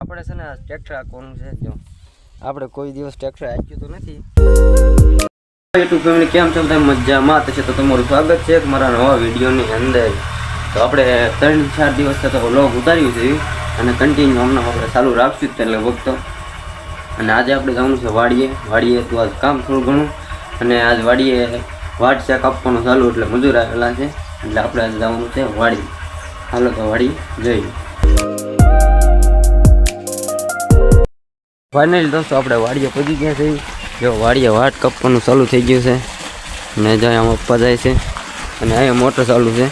આપણે છે ને ટ્રેક્ટર આખવાનું છે જો. આપણે કોઈ દિવસ ટ્રેક્ટર આંક્યું તો નથી. યુટ્યુબ ફેમિલી કેમ છો? બધા મજામાં? તો છે તો તમારું સ્વાગત છે મારા નવા વિડીયોની અંદર. તો આપણે ત્રણ ચાર દિવસ થતા વ્લોગ ઉતાર્યું છે. અને કન્ટિન્યુ હમણાં આપણે ચાલુ રાખશું જ એટલે વખતો અને આજે આપણે જવાનું છે વાડીએ. વાડીએ તો આજ કામ થોડું ઘણું. અને આજ વાડીએ વાટ શાક આપવાનું ચાલુ એટલે મજૂર આવેલા છે. એટલે આપણે જવાનું છે વાડી. હાલો તો વાડી જઈએ. ફાઇનલી દોસ્તો, આપણે વાડીએ પહોંચી ગયા છે જો, વાડીએ વાટ કાપવાનું ચાલુ થઈ ગયું છે. ને જાય આમ પપ્પા જાય છે. અને અહીંયા મોટર ચાલુ છે.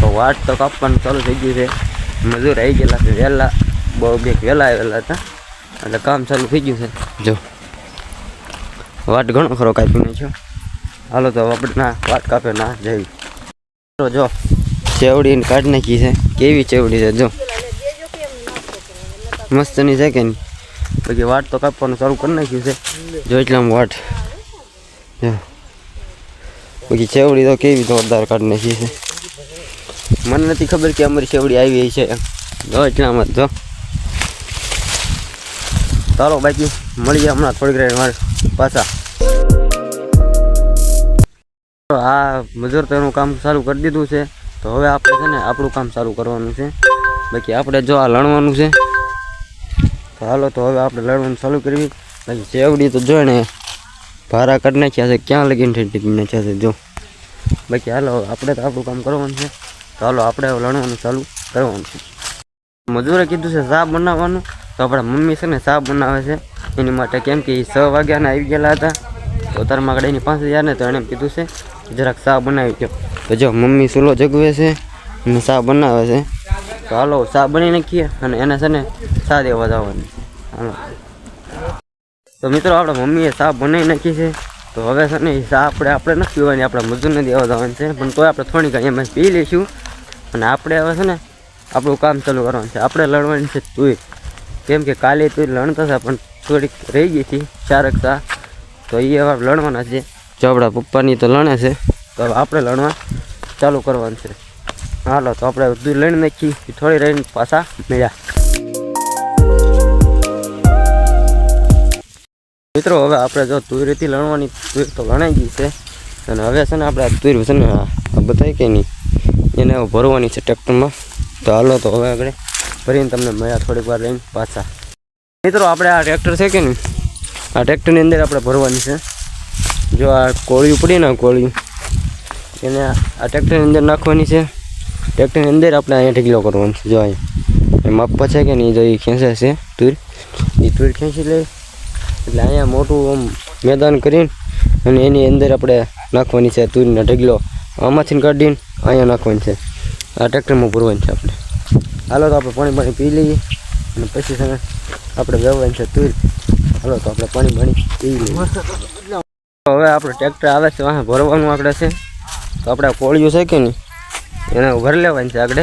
તો વાટ તો કાપવાનું ચાલુ થઈ ગયું છે. મજૂર આવી ગયેલા છે વહેલા. બહુ બે વહેલા આવેલા હતા. એટલે કામ ચાલુ થઈ ગયું છે. જો. વાટ ઘણો ખરો કાપી નાખ્યો હાલો તો આપણે ના વાટ કાપે ના, જઈ. જો, ચેવડી કાઢી નાખી છે. કેવી ચેવડી છે, જો. મસ્તની છે કે નહીં? પછી વાટ તો કાપવાનું ચાલુ કરી નાખ્યું છે. જો એટલામાં વાટ. જો. પછી ચેવડી તો કેવી જોરદાર કાઢી નાખી છે. મને નથી ખબર કે અમારી ચેવડી આવી છે જો, એટલામાં જ. ચાલો બાકી, મળીએ હમણાં થોડીક વાર પાછા. આ મજૂર તો એનું કામ સારું કરી દીધું છે. તો હવે આપણે છે ને આપણું કામ સારું કરવાનું છે. બાકી આપણે જો આ લણવાનું છે. તો હાલો, તો હવે આપણે લણવાનું ચાલુ કરવી બાકી ચેવડી તો જો ને ભારા કરી નાખ્યા છે. ક્યાં લગીને ઠેઠી નાખ્યા છે, જો. બાકી હાલો આપણે તો આપણું કામ કરવાનું છે. તો હાલો, આપણે લણવાનું ચાલુ કરવાનું છે. મજૂરે કીધું છે સાપ બનાવવાનું. તો આપણા મમ્મી છે ને સાપ બનાવે છે. એની માટે કેમ કે એ છ વાગ્યાના આવી ગયેલા હતા. તો તારા માગડે એની પાસે હજાર ને તો એણે કીધું છે જરાક શા બનાવી દો તો જો મમ્મી ચૂલો જગવે છે, અને શા બનાવે છે. તો હાલો શા બની નાખીએ, અને એને છે ને શા દેવા જવાની. હાલો. તો મિત્રો, આપણા મમ્મીએ શા બનાવી નાખી છે. તો હવે છે ને શા આપણે આપણે નથી પીવાની, આપણે મજૂરને દેવા જવાની છે. પણ તોય આપણે થોડીક એમાં પી લઈશું. અને આપણે હવે છે ને આપણું કામ ચાલુ કરવાનું છે. આપણે લડવાની છે તુંય કેમ કે કાલે તું લણતા હતા, પણ થોડીક રહી ગઈ હતી ચારક તો એ હવે લણવાના છે. જો આપણા પપ્પાની તો લણે છે. તો આપણે લણવા ચાલુ કરવાનું છે. હાલો, તો આપણે દૂધ લણી નાખી થોડી રહીને પાછા મળ્યા. મિત્રો, હવે આપણે જો તુરીથી લણવાની તુર તો લણાઈ ગઈ છે. અને હવે છે ને આપણે આ તુર છે ને આ બતાવી કે નહીં. એને ભરવાની છે ટ્રેક્ટરમાં. તો હાલો, તો હવે આગળ ભરીને તમને મળ્યા થોડીક વાર લઈને પાછા. મિત્રો, આપણે આ ટ્રેક્ટર છે કે નહીં? આ ટ્રેક્ટરની અંદર આપણે ભરવાની છે. જો આ કોળી ઉપડી ને આ કોળિયું એને આ ટ્રેક્ટરની અંદર નાખવાની છે. ટ્રેક્ટરની અંદર આપણે અહીંયા ઢીકલો કરવાનો છે. જો અહીંયા એ માપવા છે કે નહીં, જો એ ખેંચે છે તુર. એ તુર ખેંચી લે. એટલે અહીંયા મોટું આમ મેદાન કરીને અને એની અંદર આપણે નાખવાની છે તુરીનો ઢગલો. આમાંથી કાઢીને અહીંયા નાખવાની છે. આ ટ્રેક્ટરમાં ભરવાની છે આપણે. હાલો તો આપણે પાણી પાણી પી લઈએ અને પછી આપણે વ્યવહાર છે તુર. હાલો તો આપણે પાણી પાણી પી લઈએ. હવે આપણે ટ્રેક્ટર આવે છે, વાહ ભરવાનું આપણે છે. તો આપણે કોળિયું છે કે નહીં એને ભરી લેવાની છે આગળ.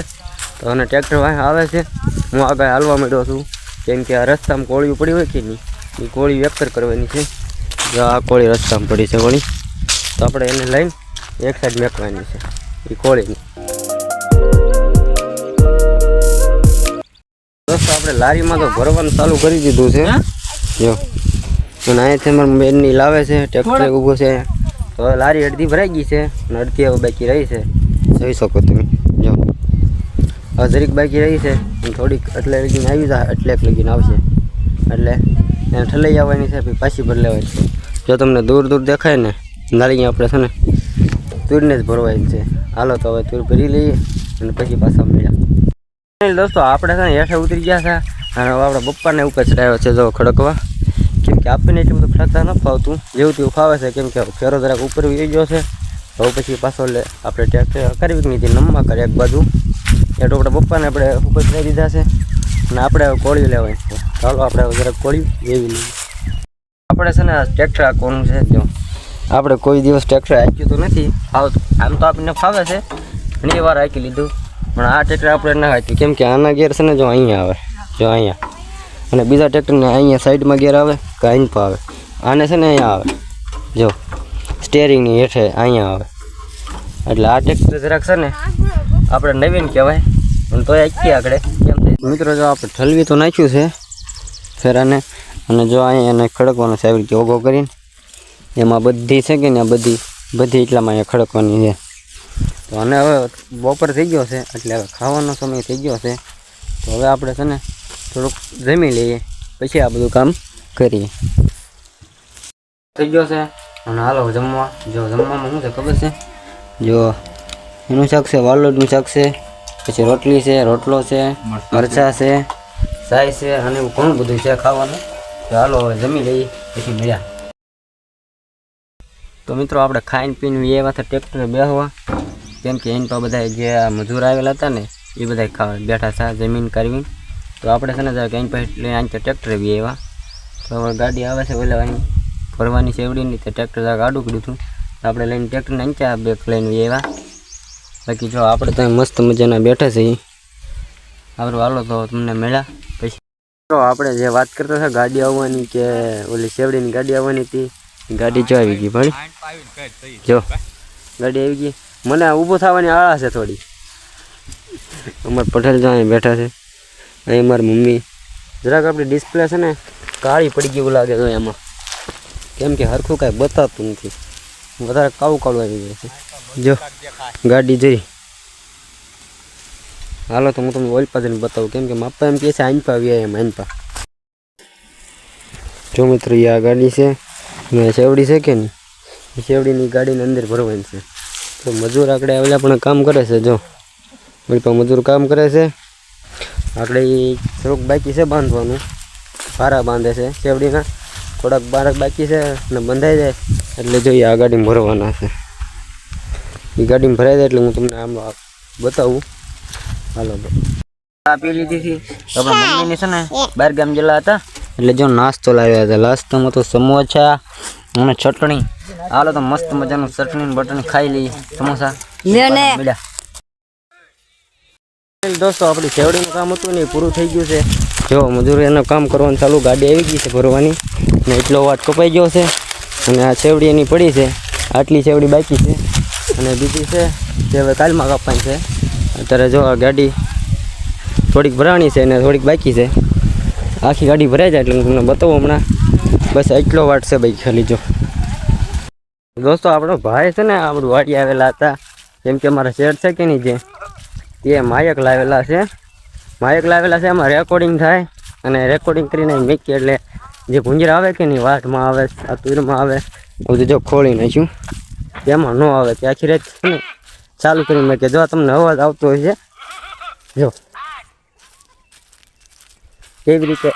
તો અને ટ્રેક્ટર વાહ આવે છે. હું આગળ હાલવા માંડ્યો છું, કેમ કે આ રસ્તામાં કોળિયું પડી હોય કે નહીં, એ કોળી વેક્ટર કરવાની છે. જો આ કોળી રસ્તામાં પડી છે કોળી તો આપણે એને લઈને એક સાઈડ મેકવાની છે, એ કોળીની. દોસ્તો, આપણે લારીમાં તો ભરવાનું ચાલુ કરી દીધું છે. જો. અને અહીંયાથી અમારા બેનની લાવે છે ટ્રેક્ટર ઊભો છે. તો હવે લારી અડધી ભરાઈ ગઈ છે અને અડધી હવે બાકી રહી છે. જોઈ શકો તમે જો. હવે જરીક બાકી રહી છે થોડીક એટલે લગીને આવી જાય એટલે એક લગીને આવશે. એટલે એને ઠલાઈ આવવાની છે પછી પાછી બદલાવાની છે. જો તમને દૂર દૂર દેખાય ને નાળી આપણે છે ને તુરને જ ભરવાની છે. હાલો તો હવે તુર ભરી લઈએ અને પછી પાછા મળ્યા. દોસ્તો આપણે છે ને હેઠે ઉતરી ગયા છે અને આપણા પપ્પાને ઉપર ચડાવ્યો છે જો ખડકવા. કેમ કે આપણને એટલું બધું ખાતા ન ફાવતું. જેવું તેવું ફાવે છે, કેમ કે ફેરો જરાક ઉપર વી ગયો છે. તો પછી પાછો લે, આપણે ટ્રેક્ટર કરવી નીતિ નમવા કરે એક બાજુ. એટલું આપણા પપ્પાને આપણે ઉપર લઈ દીધા છે. અને આપણે કોળિયું લેવાની છે. ચાલો આપણે હવે જરાક કોળી એવી લઈએ. આપણે છે ને ટ્રેક્ટર આખવાનું છે, જો. આપણે કોઈ દિવસ ટ્રેક્ટર આંક્યું તો નથી, ફાવતું. આમ તો આપણને ફાવે છે. ઘણી વાર આંકી લીધું. પણ આ ટ્રેક્ટર આપણે ના આંક્યું કેમ કે આના ગેર છે ને, જો અહીંયા આવે. જો અહીંયા. અને બીજા ટ્રેક્ટરને અહીંયા સાઈડમાં ગેર આવે કે અહીં પણ આવે. આને છે ને અહીંયા આવે. જો સ્ટેરિંગની હેઠે અહીંયા આવે. એટલે આ ટ્રેક્ટર જરાક છે ને આપણે નવીન કહેવાય. પણ તો આખી આગળ મિત્રો, જો આપણે ઠલવી તો નાખ્યું છે ફેરાને, અને જો અહીંયા એને ખડકવાનો છે, આવી રીતે ઓગો કરીને. એમાં બધી છે કે ને બધી બધી એટલામાં અહીંયા ખડકવાની છે. તો અને હવે બપોર થઈ ગયો છે, એટલે હવે ખાવાનો સમય થઈ ગયો છે. તો હવે આપણે છે ને થોડુંક જમી લઈએ પછી આ બધું કામ કરીએ. થઈ ગયો છે? અને હાલો જમવા. જો જમવામાં શું છે ખબર છે? જો એનું શાક છે વાલોડનું શાક છે પછી રોટલી છે રોટલો છે મરચાં છે. સાય છે અને એવું ઘણું બધું છે ખાવાનું. તો હાલો હવે જમી લઈએ પછી મળ્યા. તો મિત્રો આપણે ખાઈને પીને એવા હતા ટ્રેક્ટરે બેસવા કેમ કે એની તો બધા જે આ મજૂર આવેલા હતા ને એ બધા ખાવા બેઠા હતા જમીન કરવી. તો આપણે છે ને એની પાસે લઈને અહીં ટ્રેક્ટર બી આવ્યા. તો હવે ગાડી આવે છે ઓલા અહીં ફરવાની સેવડીની તે ટ્રેક્ટર આડું કર્યું હતું. તો આપણે લઈને ટ્રેક્ટરને અંચા બેક લઈને આવ્યા. બાકી જો આપણે તો મસ્ત મજાના બેઠા છીએ. આપણે હાલો તો તમને મળ્યા. પછી તો આપણે જે વાત કરતા હતા ગાડી આવવાની કે ઓલી સેવડીની ગાડી આવવાની હતી. ગાડી જો આવી ગઈ ભાઈ જો, ગાડી આવી ગઈ. મને ઊભો થવાની આળા છે થોડી. અમર પટેલ જો અહીં બેઠા છે. અહીં મારી મમ્મી. જરાક આપણી ડિસ્પ્લે છે ને, કાળી પડી ગયું લાગે છે એમાં કેમ કે હરખું કાંઈ બતાવતું નથી. વધારે કાળું કાળું આવી જાય છે. જો, ગાડી જઈ. હાલો, તો હું તમને ઓઇલ પાછળ બતાવું. કેમ કે માપા એમ કહે છે, આઈનપા આવી એમ, આઈનપા. જો મિત્રો આ ગાડી છે. ને શેવડી છે કે નહીં? સેવડીની ગાડીની અંદર ભરવાની છે. તો મજૂર આકડે આવેલા પણ કામ કરે છે, જો. પણ મજૂર કામ કરે છે. આપણે એ થોડુંક બાકી છે બાંધવાનું. ભારા બાંધે છે શેવડીના થોડાક બારક બાકી છે અને બંધાઈ જાય. એટલે જોઈએ આ ગાડીમાં ભરવાના છે. એ ગાડીમાં ભરાઈ જાય એટલે હું તમને આમ બતાવું. હાલો તો. આપી લીધી હતી. તો આપણા મમ્મીની છે ને બહાર ગામ ગયેલા હતા. એટલે જો નાસ્તો લાવ્યા હતા. નાસ્તામાં તો સમોસા અને ચટણી. હાલો તો મસ્ત મજાનું ચટણી ને બટણી ખાઈ લઈએ. સમોસા. મળ્યા. દોસ્તો, આપણી શેવડીનું કામ હતું ને પૂરું થઈ ગયું છે. જો, મજૂર એનું કામ કરવાનું ચાલુ, ગાડી આવી ગઈ છે ભરવાની. ને એટલો વાટ કપાઈ ગયો છે. અને આ શેવડી એની પડી છે. આટલી શેવડી બાકી છે. અને બીજી છે, જે હવે કાલમાં કાપવાની છે. અત્યારે જો આ ગાડી થોડીક ભરાણી છે અને થોડીક બાકી છે. આખી ગાડી ભરાઈ જાય એટલે હું તમને બતાવું હમણાં. બસ એટલો વાટ છે ભાઈ ખાલી જો. દોસ્તો, આપણો ભાઈ છે ને આપણું વાડી આવેલા હતા. કેમ કે અમારા શેર છે કે નહીં જે? તે માયક લાવેલા છે. માયક લાવેલા છે, એમાં રેકોર્ડિંગ થાય અને રેકોર્ડિંગ કરીને મૂકીએ એટલે જે ભૂંજરા આવે કે નહીં વાટમાં આવે આ તુરમાં આવે બધું જો ખોલી નાખ્યું તેમાં ન આવે. તે આખી રાત ચાલુ કરી મેં કે જો તમને અવાજ આવતો હોય છે જો. કેવી રીતે?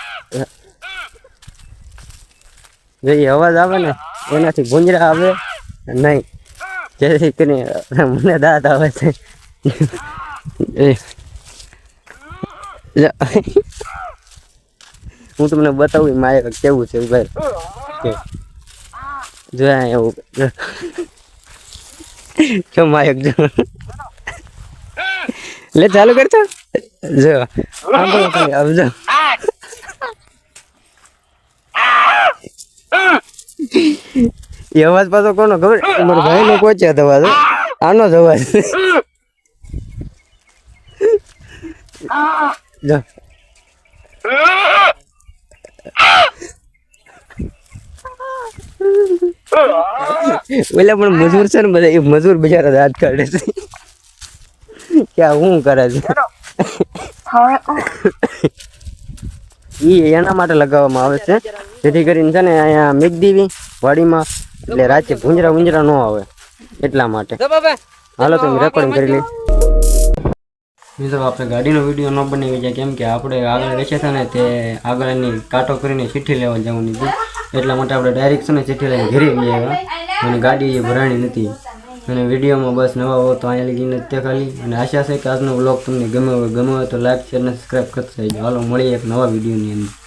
જો એ અવાજ આવે ને, એનાથી ભૂંજરા આવે નહીં. જેથી કરીને મને દાંત આવે છે. હું તમને બતાવું મારે કેવું છે ભાઈ કે. જો લે ચાલુ કરતો જો. આમ બોલો ખાલી, આમ જો. એ અવાજ પાછો કોનો ખબર? મારો ભાઈ નો કોચ્યા અવાજ આનો જ અવાજ જો ઓલા પણ મજૂર છે ને બધા એ મજૂર બિચારા દાંત કાઢે છે. કે આ શું કરે છે? એ એના માટે લગાવવામાં આવે છે. જેથી કરીને છે ને અહીંયા મેઘ દેવી વાડીમાં એટલે રાતે ભૂંજરા ભૂંજરા ન આવે એટલા માટે. હાલો તમે રેકોર્ડિંગ કરી લઈ મિત્રો, આપણે ગાડીનો વીડિયો ન બનાવી જાય કેમ કે આપણે આગળ વેચ્યા હતા ને તે આગળની કાંટો કરીને ચિઠ્ઠી લેવા જવાની હતી. એટલા માટે આપણે ડાયરેક્ટ છે ને ચિઠ્ઠી લઈને ઘરે ગયા અને ગાડી એ ભરાણી નથી. અને વિડીયોમાં બસ નવા હો તો અહીંયા લગીને તે ખાલી અને આશા છે કે આજનો બ્લોગ તમને ગમે હોય ગમે હોય તો લાઈક શેર અને સબસ્ક્રાઈબ કરતા જજો હાલો, મળીએ એક નવા વિડીયોની અંદર.